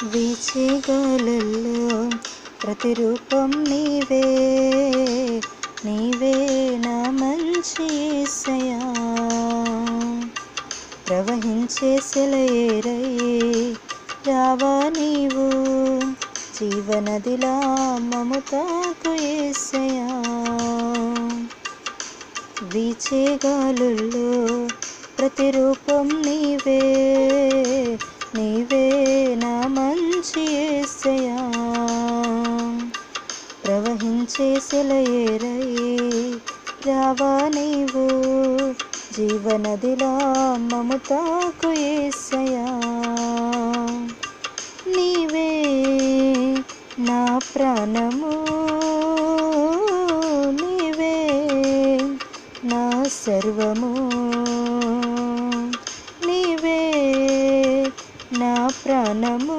వీచే గాలుల్లో ప్రతిరూపం నీవే నీవే నా మంచి సయా ప్రవహించే సెలయేరై రావా నీవు జీవనదిలా మమతాకు ఏసయా వీచే గాలుల్లో ప్రతిరూపం నీవే నీవే మంచి యేసయ్యా ప్రవహించే సెలయేరయే రావా నీవు. జీవనదిలా మమతాకు యేసయ్యా నీవే నా ప్రాణము. నీవే నా సర్వము. నీవే నా ప్రాణము.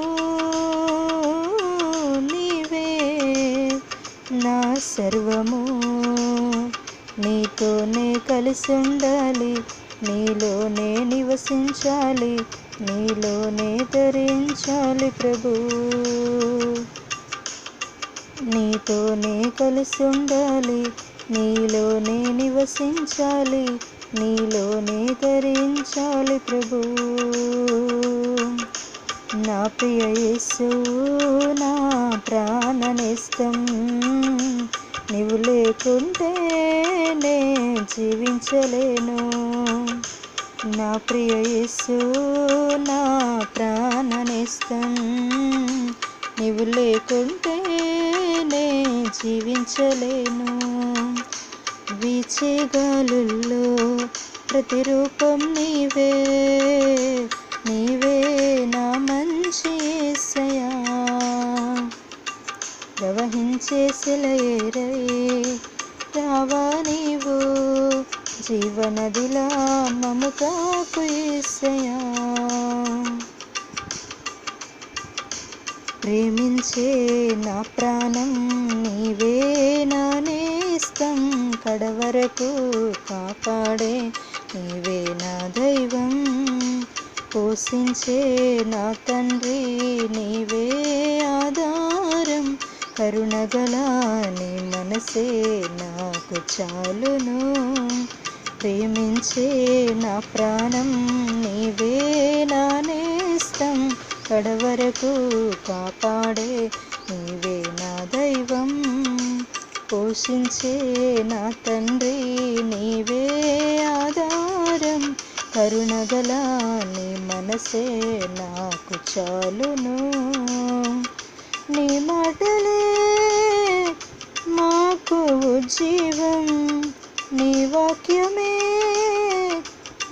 నీతోనే కలిసి ఉండాలి నీలోనే నివసించాలి నీలోనే ధరించాలి ప్రభు. నీతోనే కలిసి ఉండాలి నీలోనే నివసించాలి నీలోనే ధరించాలి ప్రభు. నా ప్రియ యేసు నా ప్రాణనిస్తం నీవు లేకుంటే నే జీవించలేను. నా ప్రియ యేసు నా ప్రాణనిస్తం నీవు లేకుంటే నే జీవించలేను. వీచే గాలుల్లో ప్రతిరూపం నీవే నీవే ప్రవహించే సెలయేరై రావా నీవు జీవనదిలా మమతాకు యేసయ్యా ప్రేమించే నా ప్రాణం నీవే నా నేస్తం కడవరకు కాపాడే నీవే నా దైవం. పోషించే నా తండ్రి నీవే. కరుణగల నీ మనసే నాకు చాలును. ప్రేమించే నా ప్రాణం నీవే నా నేస్తం కడవరకు కాపాడే నీవే నా దైవం. పోషించే నా తండ్రి నీవే ఆధారం. కరుణగల నీ మనసే నాకు చాలును. నీ మాటలు మాకు జీవం నీ వాక్యమే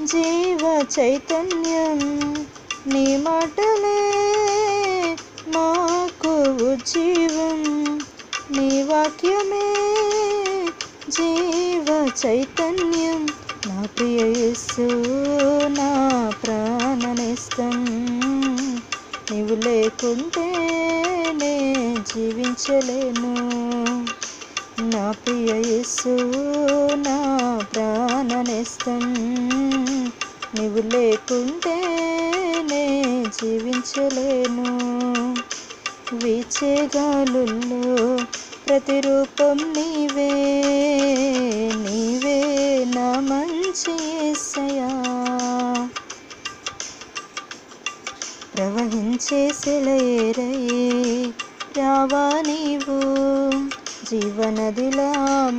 జీవ చైతన్యం. నీ మాటలే మాకు జీవం నీ వాక్యమే జీవ చైతన్యం. నా ప్రియసు నా ప్రాణనిస్తం. నీవు లేకుంటే నే జీవించలేను. నా ప్రియ యేసు నా ప్రాణనేస్తం. నీవు లేకుంటే నే జీవించలేను. వీచేగాలుల్లో ప్రతిరూపం నీవే. నీవే నా మంచి యేసయ్యా ప్రవహించే సెలయేరై రావా నీవు. జీవనదిలా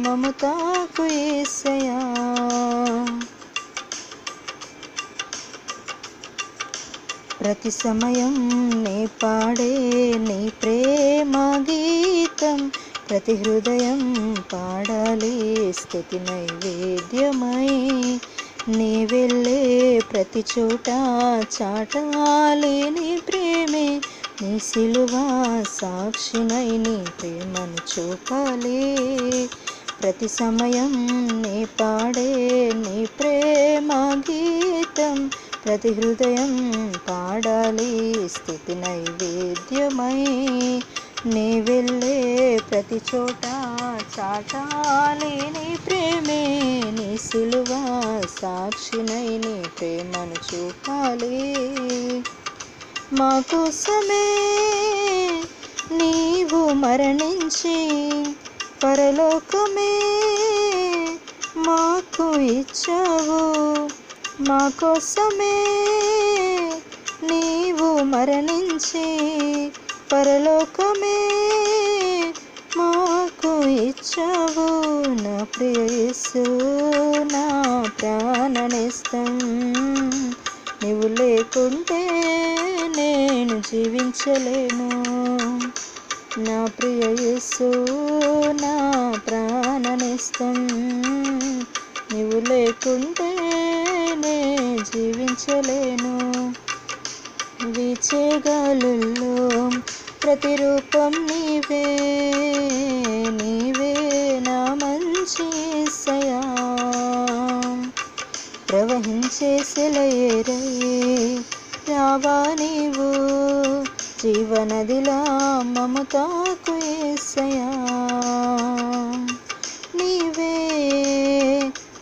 మమతాకు ఏసయా ప్రతి సమయం నీ పాడే నీ ప్రేమ గీతం ప్రతి హృదయం పాడాలి స్థుతి నైవేద్యమై. నీ వెళ్ళే ప్రతి చోట చాటాలి నీ ప్రేమే నీ సిలువ సాక్షినై నీ ప్రేమను చూపాలి. ప్రతి సమయం నీ పాడే నీ ప్రేమ గీతం ప్రతి హృదయం పాడాలి స్థితి నైవేద్యమై. నీ వెళ్ళే ప్రతి చోట చాటాలి నీ ప్రేమే. నీ సిలువ సాక్షినై నీ ప్రేమను చూపాలి. మా కోసమే నీవు మరణించి పరలోకమే మాకు ఇచ్చావు. మా కోసమే నీవు మరణించి పరలోకమే మాకు ఇచ్చావు. నా ప్రియ నా ప్రాణనిస్తం నువ్వు లేకుంటే నేను జీవించలేను. నా ప్రియ యేసు నా ప్రాణనిస్తం నువ్వు లేకుంటే నే జీవించలేను. వీచే గాలుల్లో ప్రతిరూపం నీవే. రావా నీవు? జీవనదిలా మమతాకు ఏసయా నీవే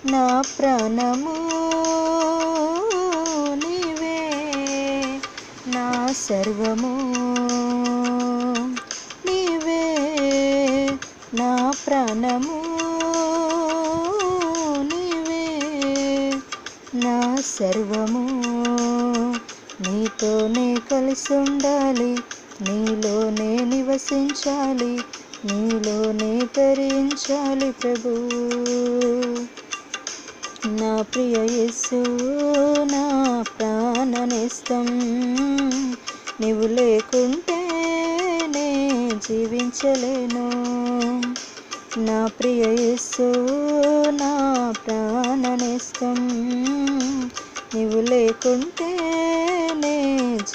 నా ప్రాణము. నీవే నా సర్వము. నీవే నా ప్రాణము. నీవే నా సర్వము. నీతోనే కలిసి ఉండాలి నీలోనే నివసించాలి నీలోనే తరించాలి ప్రభు. నా ప్రియ యేసు నా ప్రాణనిస్తం నీవు లేకుంటే నే జీవించలేను. నా ప్రియ యేసు నా ప్రాణనిస్తం నీవు లేకుంటే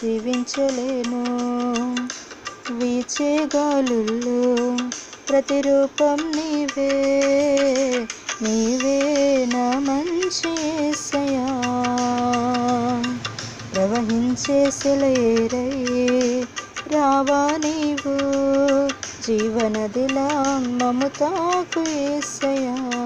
జీవించలేను వీచే గాలుల్లో ప్రతిరూపం నీవే. నీవే నా మంచి సయా. ప్రవహించే సెలయేరై రావా నీవు. జీవనదిలా మమతాకు ఏసయా.